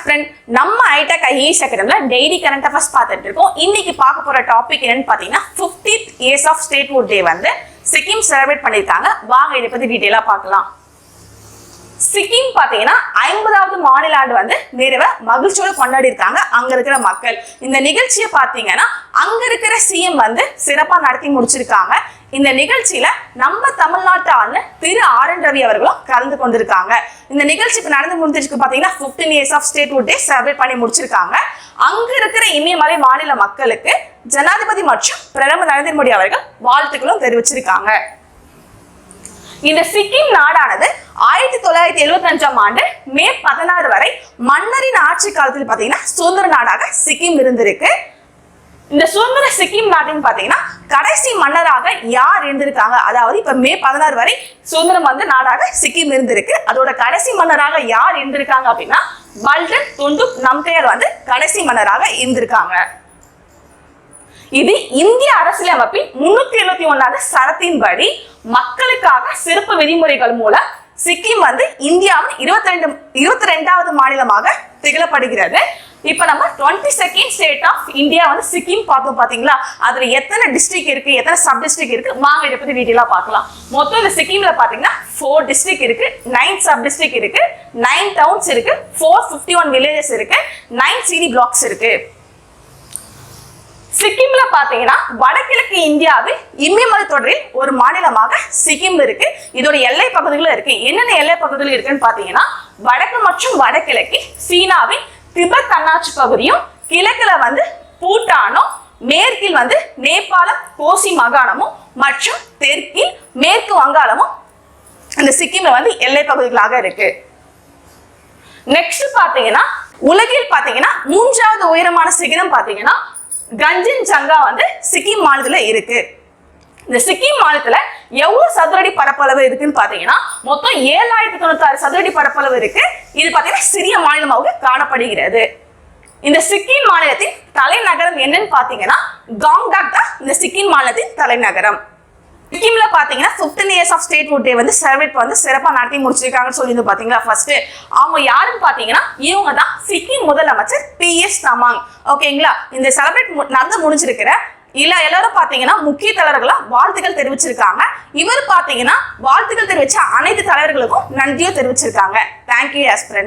Aspirant நம்ம ஐடெக் IAS அகாடமில டெய்லி கரண்ட் அஃபேர்ஸ் பார்த்துட்டு இருக்கோம். இன்னைக்கு பார்க்க போற டாபிக் என்னன்னு பார்த்தீங்கன்னா 50th years of statehood day வந்து சிக்கிம் செலிப்ரேட் பண்ணியிருக்காங்க. வாங்க இதை பத்தி டீட்டெயிலாக பார்க்கலாம். சிக்கிம் பார்த்தீங்கன்னா ஐம்பதாவது மாநில ஆண்டு வந்து நிறைவ மகிழ்ச்சியோடு கொண்டாடி இருக்காங்க அங்க இருக்கிற மக்கள். இந்த நிகழ்ச்சியை பார்த்தீங்கன்னா அங்க இருக்கிற சிஎம் வந்து சிறப்பா நடத்தி முடிச்சிருக்காங்க. இந்த நிகழ்ச்சியில நம்ம தமிழ்நாட்டு ஆளுநர் திரு ஆர் என் ரவி அவர்களும் கலந்து கொண்டிருக்காங்க. இந்த நிகழ்ச்சி இப்ப நடந்து முடிஞ்சிருக்கு பாத்தீங்கன்னா 15 years of state day celebrate பண்ணி முடிச்சிருக்காங்க. அங்க இருக்கிற இமயமலை மாநில மக்களுக்கு ஜனாதிபதி மற்றும் பிரதமர் நரேந்திர மோடி அவர்கள் வாழ்த்துக்களும் தெரிவிச்சிருக்காங்க. இந்த சிக்கிம் நாடானது ஆயிரத்தி தொள்ளாயிரத்தி எழுபத்தி அஞ்சாம் ஆண்டு மே பதினாறு வரை மன்னரின் ஆட்சி காலத்தில் பாத்தீங்கன்னா சுதந்திர நாடாக சிக்கிம் இருந்திருக்கு. இந்த சுதந்திர சிக்கிம் நாட்டின் பாத்தீங்கன்னா கடைசி மன்னராக யார் இருந்திருக்காங்க? அதாவது இப்ப மே பதினாறு வரை சுதந்திரம் வந்த நாடாக சிக்கிம் இருந்திருக்கு. அதோட கடைசி மன்னராக யார் இருந்திருக்காங்க அப்படின்னா பல்டன் துண்டுப் நம்கையர் வந்து கடைசி மன்னராக இருந்திருக்காங்க. இது இந்திய அரசியலமைப்பின் முன்னூத்தி எழுபத்தி ஒன்னாவது சரத்தின்படி மக்களுக்காக சிறப்பு விதிமுறைகள் மூலம் சிக்கிம் வந்து இந்தியாவின் இருபத்தி ரெண்டு இருபத்தி ரெண்டாவது மாநிலமாக திகழப்படுகிறது. இப்ப நம்ம twenty second state of India வந்து சிக்கிம் பார்த்தோம் பாத்தீங்களா? அதுல எத்தனை டிஸ்ட்ரிக்ட் இருக்கு எத்தனை சப் டிஸ்ட்ரிக்ட் இருக்கு? வாங்க இதை பத்தி டீட்டெயிலா பார்க்கலாம். மொத்தம் இந்த சிக்கிம்ல பாத்தீங்கன்னா ஃபோர் டிஸ்ட்ரிக்ட் இருக்கு நைன் சப் டிஸ்ட்ரிக்ட் இருக்கு நைன் டவுன்ஸ் இருக்கு ஃபோர் ஃபிஃப்டி ஒன் வில்லேஜஸ் இருக்கு நைன் சிடி பிளாக்ஸ் இருக்கு. சிக்கிம்ல பாத்தீங்கன்னா வடகிழக்கு இந்தியாவில் இமயமலை தொடரில் ஒரு மாநிலமாக சிக்கிம் இருக்கு. இதோட எல்லை பகுதிகளும் இருக்கு. என்னென்ன எல்லை பகுதிகள் இருக்குன்னு பாத்தீங்கன்னா வடக்கு மற்றும் வடகிழக்கு சீனாவின் திபெத் தன்னாட்சி பகுதியும் கிழக்குல வந்து பூட்டானும் மேற்கில் வந்து நேபாளம் கோசி மாகாணமும் மற்றும் தெற்கில் மேற்கு வங்காளமும் இந்த சிக்கிம்ல வந்து எல்லை பகுதிகளாக இருக்கு. நெக்ஸ்ட் பாத்தீங்கன்னா உலகில் பாத்தீங்கன்னா மூன்றாவது உயரமான சிகரம் பாத்தீங்கன்னா கஞ்சின் சங்கா வந்து சிக்கிம் மாநிலத்தில் இருக்கு. இந்த சிக்கிம் மாநிலத்துல எவ்வளவு சதுரடி பரப்பளவு இருக்குன்னு பாத்தீங்கன்னா மொத்தம் ஏழாயிரத்தி தொண்ணூத்தி ஆறு சதுரடி பரப்பளவு இருக்கு. இது பாத்தீங்கன்னா சிறிய மாநிலமாக காணப்படுகிறது. இந்த சிக்கிம் மாநிலத்தின் தலைநகரம் என்னன்னு பாத்தீங்கன்னா காங்டாக் தான் இந்த சிக்கிம் மாநிலத்தின் தலைநகரம். சிக்கிம்ல பாத்தீங்கன்னா 15 இயர்ஸ் ஆஃப் ஸ்டேட் டே வந்து செலிப்ரேட் வந்து சிறப்பாக நடத்தி முடிச்சிருக்காங்கன்னு சொல்லி பாத்தீங்களா? ஃபர்ஸ்ட் அவங்க யாருன்னு பாத்தீங்கன்னா இவங்க தான் சிக்கிம் முதலமைச்சர் பி எஸ் தமாங் ஓகேங்களா இந்த செலிப்ரேட் நடந்து முடிஞ்சிருக்கிற இல்ல எல்லாரும் பாத்தீங்கன்னா முக்கிய தலைவர்களா வாழ்த்துக்கள் தெரிவிச்சிருக்காங்க. இவர் பாத்தீங்கன்னா வாழ்த்துக்கள் தெரிவிச்ச அனைத்து தலைவர்களுக்கும் நன்றியும் தெரிவிச்சிருக்காங்க. Thank you aspirant